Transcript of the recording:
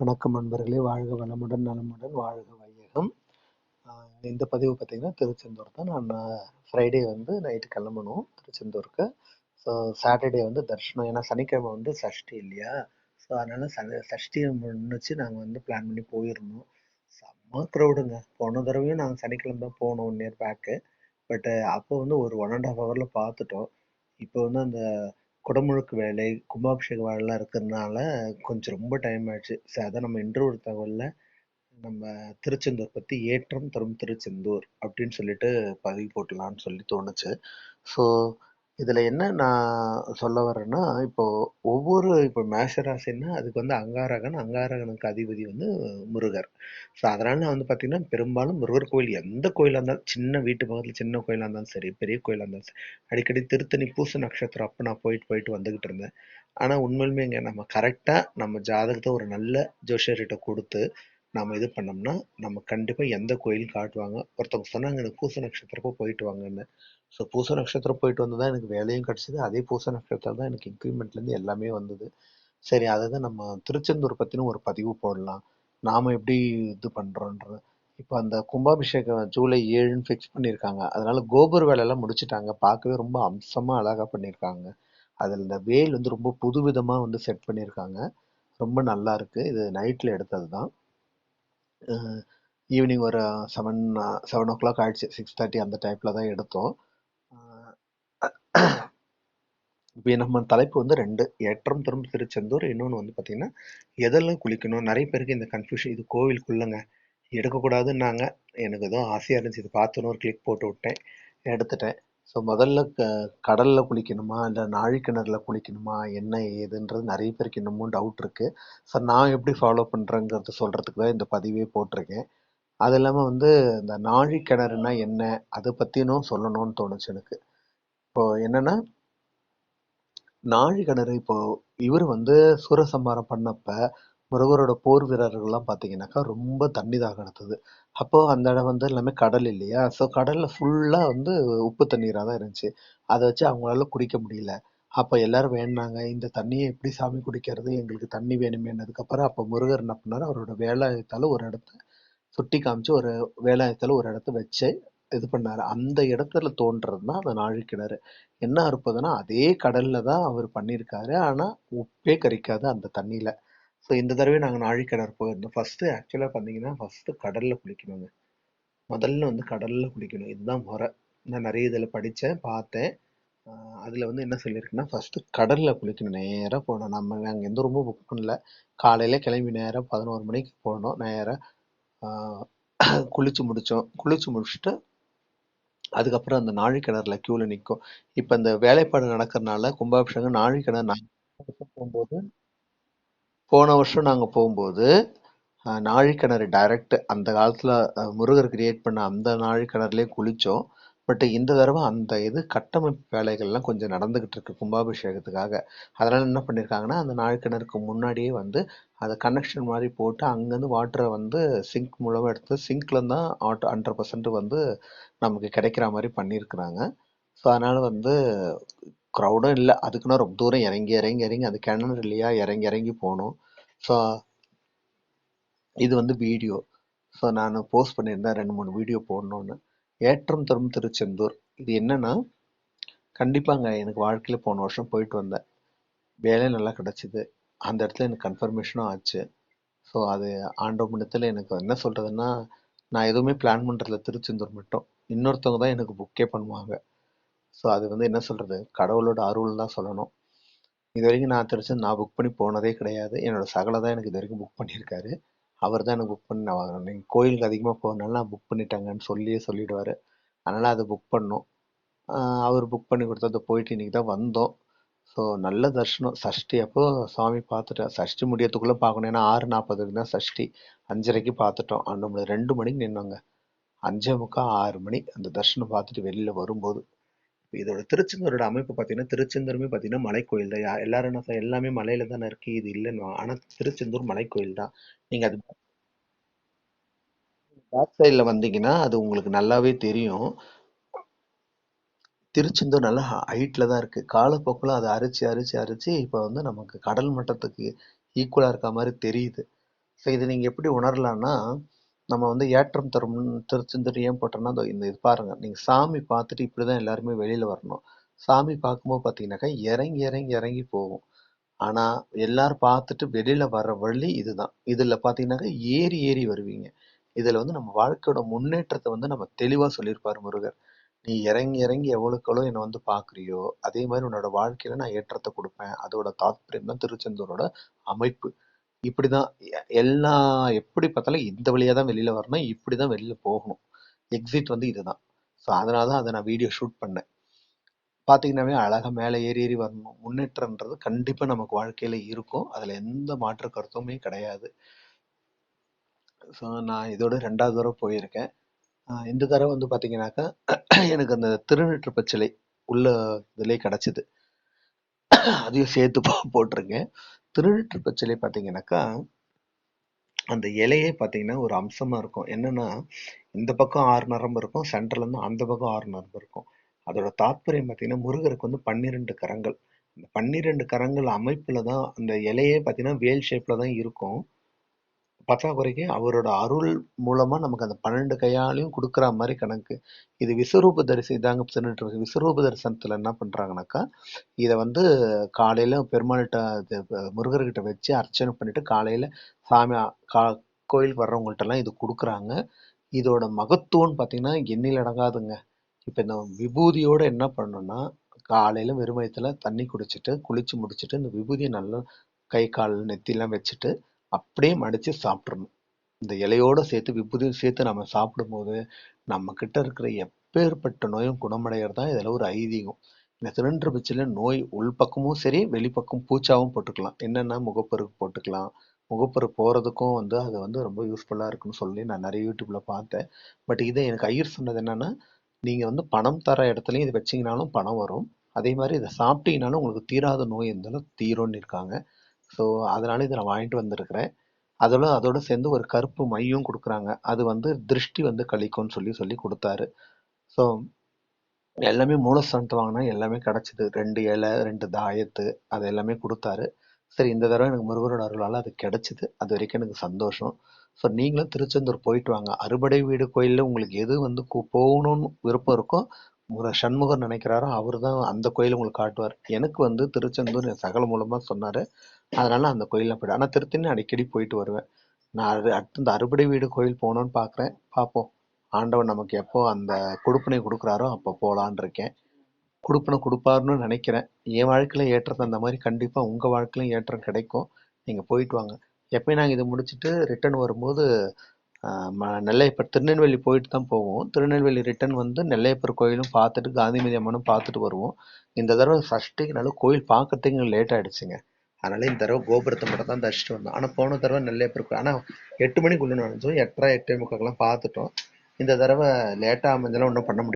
வணக்கம் நண்பர்களே வாழ்க வளமுடன் நலமுடன் வாழ்க வையகம். இந்த பதிவு பார்த்தீங்கன்னா திருச்செந்தூர் தான். நான் ஃப்ரைடே வந்து நைட்டு கிளம்பணும் திருச்செந்தூருக்கு. ஸோ சாட்டர்டே வந்து தர்ஷனம். ஏன்னா சனிக்கிழமை வந்து சஷ்டி இல்லையா? ஸோ அதனால் ச சஷ்டியை முன்னிச்சு நாங்கள் வந்து பிளான் பண்ணி போயிருந்தோம். செம்ம க்ரௌடுங்க போன தடவையும் நாங்கள் சனிக்கிழமை தான் போனோம் ஒன் இயர் பேக்கு பட்டு அப்போ வந்து ஒரு ஒன் அண்ட் ஹாஃப் ஹவரில் பார்த்துட்டோம். இப்போ வந்து அந்த குடமுழுக்கு வேலை கும்பாபிஷேக வேலைலாம் இருக்கிறதுனால கொஞ்சம் ரொம்ப டைம் ஆயிடுச்சு ஸோ அதான் நம்ம ஒரு தகவலில். நம்ம திருச்செந்தூர் பற்றி ஏற்றம் தரும் திருச்செந்தூர் அப்படின்னு சொல்லிட்டு பதிவு போட்டலாம்னு சொல்லி தோணுச்சு. ஸோ இதில் என்ன நான் சொல்ல வரேன்னா இப்போது ஒவ்வொரு இப்போ மேஷராசின்னா அதுக்கு வந்து அங்காரகன் அங்காரகனுக்கு அதிபதி வந்து முருகர். ஸோ அதனால் நான் வந்து பார்த்திங்கன்னா பெரும்பாலும் முருகர் கோயில் எந்த கோயிலாக இருந்தாலும் சின்ன வீட்டு பக்கத்தில் சின்ன கோயிலாக இருந்தாலும் சரி பெரிய கோயிலாக இருந்தாலும் சரி அடிக்கடி திருத்தணி பூச நட்சத்திரம் அப்போ நான் போயிட்டு போயிட்டு வந்துக்கிட்டு இருந்தேன். ஆனால் உண்மையிலுமே இங்கே நம்ம கரெக்டாக நம்ம ஜாதகத்தை ஒரு நல்ல ஜோஷியர்கிட்ட கொடுத்து நாம் இது பண்ணோம்னா நம்ம கண்டிப்பாக எந்த கோயில் காட்டுவாங்க? ஒருத்தவங்க சொன்னாங்க எனக்கு பூச நட்சத்திரப்போ போயிட்டு வாங்கன்னு. ஸோ பூச நட்சத்திரம் போயிட்டு வந்து தான் எனக்கு வேலையும் கிடச்சிது. அதே பூச நட்சத்திரம் தான் எனக்கு இன்க்ரிமெண்ட்லேருந்து எல்லாமே வந்தது. சரி அதை தான் நம்ம திருச்செந்தூர் பற்றின ஒரு பதிவு போடலாம். நாம் எப்படி இது பண்ணுறோன்றது இப்போ அந்த கும்பாபிஷேகம் ஜூலை ஏழுன்னு ஃபிக்ஸ் பண்ணியிருக்காங்க. அதனால கோபுர வேலையெல்லாம் முடிச்சிட்டாங்க. பார்க்கவே ரொம்ப அம்சமாக அழகாக பண்ணியிருக்காங்க. அதில் இந்த வேல் வந்து ரொம்ப புதுவிதமாக வந்து செட் பண்ணியிருக்காங்க. ரொம்ப நல்லா இருக்குது இது நைட்டில் எடுத்தது தான். ஈவினிங் ஒரு செவன் செவன் ஓ கிளாக் ஆயிடுச்சு. சிக்ஸ் தேர்ட்டி அந்த டைப்பில் தான் எடுத்தோம். இப்போ நம்ம தலைப்பு வந்து ரெண்டு. ஏற்றம் தரும் திருச்செந்தூர். இன்னொன்று வந்து பார்த்தீங்கன்னா எதெல்லாம் குளிக்கணும்? நிறைய பேருக்கு இந்த கன்ஃபியூஷன் இது கோவிலுக்குள்ளங்க. எடுக்கக்கூடாதுன்னாங்க. எனக்கு எதுவும் ஆசையாக இருந்துச்சு. இது பார்த்தோன்னு ஒரு கிளிக் போட்டு விட்டேன். எடுத்துட்டேன். ஸோ முதல்ல க கடலில் குளிக்கணுமா? இல்லை நாழிக்கிணறுல குளிக்கணுமா? என்ன ஏதுன்றது நிறைய பேருக்கு இன்னமும் டவுட் இருக்குது ஸோ நான் எப்படி ஃபாலோ பண்ணுறேங்கிறது சொல்கிறதுக்கு தான் இந்த பதிவே போட்டிருக்கேன். அது இல்லாமல் வந்து இந்த நாழிக்கிணறுனா என்ன? அதை பற்றினும் சொல்லணும்னு தோணுச்சு எனக்கு. இப்போ என்னென்னா நாழிக்கிணறு இப்போ இவர் வந்து சூரசம்ஹாரம் பண்ணப்ப முருகரோட போர் வீரர்கள்லாம் பார்த்தீங்கன்னாக்கா ரொம்ப தண்ணி தாகம் எடுத்தது அப்போ அந்த இடம் வந்து எல்லாமே கடல் இல்லையா? ஸோ கடலில் ஃபுல்லாக வந்து உப்பு தண்ணீராக தான் இருந்துச்சு. அதை வச்சு அவங்களால குடிக்க முடியல. அப்போ எல்லாரும் வேணாங்க இந்த தண்ணியை எப்படி சாமி குடிக்கிறது? எங்களுக்கு தண்ணி வேணுமேனதுக்கப்புறம் அப்போ முருகர் என்ன பண்ணார்? அவரோட வேலாயத்தால் ஒரு இடத்த சுட்டி காமிச்சு ஒரு வேலாயத்தால் ஒரு இடத்த வச்சு இது பண்ணார். அந்த இடத்துல தோன்றது தான் அந்த நாழிக்கிணறு என்ன அற்புதம்னா அதே கடல்ல தான் அவர் பண்ணியிருக்காரு. ஆனால் உப்பே கரிக்காது அந்த தண்ணியில். ஸோ இந்த தடவை நாங்கள் நாழிக்கிணறு போயிருந்தோம் ஃபஸ்ட்டு ஆக்சுவலாக பார்த்தீங்கன்னா ஃபஸ்ட்டு கடலில் குளிக்கணுங்க. முதல்ல வந்து கடலில் குளிக்கணும். இதுதான் முறை. நான் நிறைய இதில் படித்தேன் பார்த்தேன். அதில் வந்து என்ன சொல்லியிருக்குன்னா ஃபஸ்ட்டு கடலில் குளிக்கணும். நேராக போனோம் நம்ம நாங்கள் எந்த ரூமும் புக் பண்ணல. காலையில் கிளம்பி நேராக பதினோரு மணிக்கு போனோம். நேராக குளித்து குளிச்சு குளித்து குளிச்சு முடிச்சுட்டு அதுக்கப்புறம் அந்த நாழிக்கிணறுல க்யூவில் நிற்கும் இப்போ இந்த வேலைப்பாடு நடக்கிறதுனால கும்பாபிஷேகம் நாழிக்கிணறு நான் போகும்போது போன வருஷம் நாங்கள் போகும்போது நாழிக்கிணறு டைரக்ட் அந்த காலத்தில் முருகர் கிரியேட் பண்ண அந்த நாழிக்கிணறுலயே குளித்தோம் பட் இந்த தடவை அந்த இது கட்டமைப்பு வேலைகள்லாம் கொஞ்சம் நடந்துக்கிட்டு இருக்கு கும்பாபிஷேகத்துக்காக. அதனால் என்ன பண்ணியிருக்காங்கன்னா அந்த நாழிக்கிணறுக்கு முன்னாடியே வந்து அதை கனெக்ஷன் மாதிரி போட்டு அங்கேருந்து வாட்டரை வந்து சிங்க் மூலமாக எடுத்து சிங்க்லேருந்து தான் ஆட்டோ ஹண்ட்ரட் பர்சன்ட் வந்து நமக்கு கிடைக்கிற மாதிரி பண்ணியிருக்கிறாங்க ஸோ அதனால் வந்து க்ரௌடும் இல்லை. அதுக்குன்னா ரொம்ப தூரம் இறங்கி இறங்கி இறங்கி அது கிணறு இல்லையா இறங்கி இறங்கி போகணும் ஸோ இது வந்து வீடியோ ஸோ நான் போஸ்ட் பண்ணியிருந்தேன் ரெண்டு மூணு வீடியோ போடணும்னு. ஏற்றம் தரும் திருச்செந்தூர். இது என்னன்னா கண்டிப்பாங்க எனக்கு வாழ்க்கையில் போன வருஷம் போயிட்டு வந்தேன். வேலை நல்லா கிடச்சிது. அந்த இடத்துல எனக்கு கன்ஃபர்மேஷனும் ஆச்சு. ஸோ அது ஆண்டவ முன்னத்தில் எனக்கு என்ன சொல்கிறதுன்னா நான் எதுவுமே பிளான் பண்ணுறதில்ல திருச்செந்தூர் மட்டும். இன்னொருத்தவங்க தான் எனக்கு புக்கே பண்ணுவாங்க. ஸோ அது வந்து என்ன சொல்கிறது கடவுளோட அருள் தான் சொல்லணும். இது வரைக்கும் நான் தெரிஞ்சு நான் புக் பண்ணி போனதே கிடையாது. என்னோட சகலை தான் எனக்கு இது வரைக்கும் புக் பண்ணியிருக்காரு. அவர் தான் எனக்கு புக் பண்ணி நான் நீங்கள் கோயிலுக்கு அதிகமாக போகிறதுனால நான் புக் பண்ணிட்டாங்கன்னு சொல்லியே சொல்லிடுவார். அதனால் அதை புக் பண்ணோம். அவர் புக் பண்ணி கொடுத்தது போயிட்டு இன்னைக்கு தான் வந்தோம். ஸோ நல்ல தர்ஷனம். சஷ்டி அப்போ சாமி பார்த்துட்டேன் சஷ்டி முடியறதுக்குள்ளே பார்க்கணும். ஏன்னா ஆறு நாற்பதுக்கு தான் சஷ்டி. அஞ்சரைக்கு பார்த்துட்டோம். அந்த ரெண்டு மணிக்கு நின்னோங்க. அஞ்சே முக்கால் ஆறு மணி அந்த தர்ஷனம் பார்த்துட்டு வெளியில் வரும்போது. இதோட திருச்செந்தூரோட அமைப்பு பார்த்தீங்கன்னா திருச்செந்தூருமே பார்த்தீங்கன்னா மலைக்கோயில் தான். யா- எல்லாரும் என்ன சொல்ல- எல்லாமே மலையில தானே இருக்கு இது இல்லைன்னு ஆனால் திருச்செந்தூர் மலைக்கோயில் தான். நீங்கள் அது பேக் சைடில் வந்தீங்கன்னா அது உங்களுக்கு நல்லாவே தெரியும். திருச்செந்தூர் நல்லா ஹைட்டில் தான் இருக்குது காலப்போக்கில் அதை அரிச்சு அரிச்சு அரிச்சு இப்போ வந்து நமக்கு கடல் மட்டத்துக்கு ஈக்குவலாக இருக்க மாதிரி தெரியுது. ஸோ இதை நீங்கள் எப்படி உணரலான்னா நம்ம வந்து ஏற்றம் தரும் திருச்செந்தூர் ஏன் போட்டோம்னா இந்த இந்த இது பாருங்கள் நீங்கள் சாமி பார்த்துட்டு இப்படி தான் எல்லாருமே வெளியில் வரணும். சாமி பார்க்கும்போது பார்த்தீங்கன்னாக்கா இறங்கி இறங்கி இறங்கி போகும். ஆனால் எல்லாரும் பார்த்துட்டு வெளியில் வர்ற வழி இதுதான். இதில் பார்த்தீங்கன்னாக்கா ஏறி ஏறி வருவீங்க. இதில் வந்து நம்ம வாழ்க்கையோட முன்னேற்றத்தை வந்து நம்ம தெளிவாக சொல்லியிருப்பார் முருகர். நீ இறங்கி இறங்கி எவ்வளோக்கு எவ்வளோ என்னை வந்து பார்க்குறியோ அதே மாதிரி உன்னோட வாழ்க்கையில நான் ஏற்றத்தை கொடுப்பேன். அதோட தாத்பரியம் தான் திருச்செந்தூரோட அமைப்பு. இப்படிதான் தான் எல்லா எப்படி பார்த்தாலும் இந்த வழியாக தான் வெளியில் வரணும். இப்படி தான் வெளியில் போகணும். எக்ஸிட் வந்து இதுதான். ஸோ அதனால தான் அதை நான் வீடியோ ஷூட் பண்ணேன். பார்த்தீங்கன்னாவே அழகாக மேலே ஏறி ஏறி வரணும். முன்னேற்றன்றது கண்டிப்பாக நமக்கு வாழ்க்கையில் இருக்கும். அதில் எந்த மாற்று கருத்துமே கிடையாது. ஸோ நான் இதோட ரெண்டாவது தடவை போயிருக்கேன். இந்த தடவை வந்து பார்த்தீங்கன்னாக்கா எனக்கு அந்த திருநெற்று பச்சிலை உள்ள இதிலே கிடச்சிது. அதையும் சேர்த்து போட்டிருக்கேன். திருடிட்டு திருநெற்று பச்சிலை பார்த்தீங்கன்னாக்கா அந்த இலையே பார்த்தீங்கன்னா ஒரு அம்சமாக இருக்கும். என்னன்னா இந்த பக்கம் ஆறு நரம்பு இருக்கும் சென்டர்ல இருந்து அந்த பக்கம் ஆறு நரம்பு இருக்கும். அதோட தாத்பரியம் பார்த்தீங்கன்னா முருகருக்கு வந்து பன்னிரெண்டு கரங்கள். இந்த பன்னிரெண்டு கரங்கள் அமைப்பில் தான் அந்த இலையே பார்த்தீங்கன்னா வேல் ஷேப்பில் தான் இருக்கும். பற்றாக்குறைக்கு அவரோட அருள் மூலமா நமக்கு அந்த பன்னெண்டு கையாலையும் கொடுக்குற மாதிரி கணக்கு. இது விஸ்வரூப தரிசி இதாங்க திருநெற்று விஸ்வரூப தரிசனத்துல என்ன பண்றாங்கனாக்கா இதை வந்து காலையில பெருமாள்கிட்ட இது முருகர்கிட்ட வச்சு அர்ச்சனை பண்ணிட்டு காலையில சாமி கா கோயிலுக்கு வர்றவங்கள்ட்ட எல்லாம் இது கொடுக்குறாங்க. இதோட மகத்துவம்னு பார்த்தீங்கன்னா எண்ணில் அடங்காதுங்க. இப்போ இந்த விபூதியோட என்ன பண்ணணும்னா காலையில வெறும் தண்ணி குடிச்சிட்டு குளிச்சு முடிச்சிட்டு இந்த விபூதியை நல்லா கை கால் நெத்திலாம் வச்சுட்டு அப்படியே மடித்து சாப்பிட்றணும் இந்த இலையோடு சேர்த்து விபூதியும் சேர்த்து நம்ம சாப்பிடும்போது நம்மக்கிட்ட இருக்கிற எப்பேற்பட்ட நோயும் குணமடைகிறது தான் இதில் ஒரு ஐதீகம். இந்த சிலிண்டர் பிச்சில் நோய் உள்பக்கமும் சரி வெளிப்பக்கம் பூச்சாவும் போட்டுக்கலாம். என்னென்னா முகப்பருக்கு போட்டுக்கலாம். முகப்பரு போகிறதுக்கும் வந்து அது வந்து ரொம்ப யூஸ்ஃபுல்லாக இருக்குன்னு சொல்லி நான் நிறைய யூடியூப்பில் பார்த்தேன். பட் இதை எனக்கு ஐயர் சொன்னது என்னென்னா நீங்கள் வந்து பணம் தர இடத்துலையும் இது வச்சிங்கனாலும் பணம் வரும். அதே மாதிரி இதை சாப்பிட்டீங்கனாலும் உங்களுக்கு தீராத நோய் இருந்தாலும் தீரும்னு இருக்காங்க. ஸோ அதனால இதை நான் வாங்கிட்டு வந்திருக்கிறேன். அதோட அதோட சேர்ந்து ஒரு கருப்பு மையும் கொடுக்குறாங்க. அது வந்து திருஷ்டி வந்து கழிக்கும்னு சொல்லி சொல்லி கொடுத்தாரு. ஸோ எல்லாமே மூலஸ்தானத்தை வாங்கினா எல்லாமே கிடச்சிது. ரெண்டு இலை ரெண்டு தாயத்து அது எல்லாமே கொடுத்தாரு. சரி இந்த தடவை எனக்கு முருகரோட அருளால் அது கிடச்சிது. அது வரைக்கும் எனக்கு சந்தோஷம். ஸோ நீங்களும் திருச்செந்தூர் போயிட்டு வாங்க. அறுபடை வீடு கோயிலில் உங்களுக்கு எது வந்து போகணும்னு விருப்பம் இருக்கோ முர சண்முகர் நினைக்கிறாரோ அவர் தான் அந்த கோயில் உங்களுக்கு காட்டுவார். எனக்கு வந்து திருச்செந்தூர் என் சகல மூலமாக சொன்னார். அதனால அந்த கோயிலில் போய்டும் ஆனால் திருத்தணி அடிக்கடி போயிட்டு வருவேன். நான் அது அடுத்து இந்த அறுபடை வீடு கோயில் போகணும்னு பார்க்குறேன் பார்ப்போம் ஆண்டவன் நமக்கு எப்போ அந்த கொடுப்பினை கொடுக்குறாரோ அப்போ போகலான் இருக்கேன். கொடுப்பினை கொடுப்பாருன்னு நினைக்கிறேன். என் வாழ்க்கையில் ஏற்றத்தை அந்த மாதிரி கண்டிப்பாக உங்கள் வாழ்க்கையிலும் ஏற்றம் கிடைக்கும். நீங்கள் போயிட்டு வாங்க. எப்பயும் நாங்கள் இதை முடிச்சுட்டு ரிட்டர்ன் வரும்போது ம- நெல்லையப்பர் திருநெல்வேலி போயிட்டு தான் போவோம். திருநெல்வேலி ரிட்டர்ன் வந்து நெல்லையப்பர் கோயிலும் பார்த்துட்டு காந்திமதி அம்மனும் பார்த்துட்டு வருவோம். இந்த தடவை சஷ்டினால கோயில் பார்க்கறதுக்கு லேட் ஆகிடுச்சுங்க அதனால இந்த தடவை கோபுரத்தை மட்டும் தான் தரிசிட்டு வந்தோம். ஆனால் போன தடவை நெல்லையப்பர் இருக்கும் ஆனால் எட்டு மணிக்குள்ள நினைச்சோம் எட்டரை எட்டே முக்காக்கெல்லாம் பார்த்துட்டோம். இந்த தடவை லேட்டாக அமைஞ்செல்லாம் ஒன்றும் பண்ண முடியும்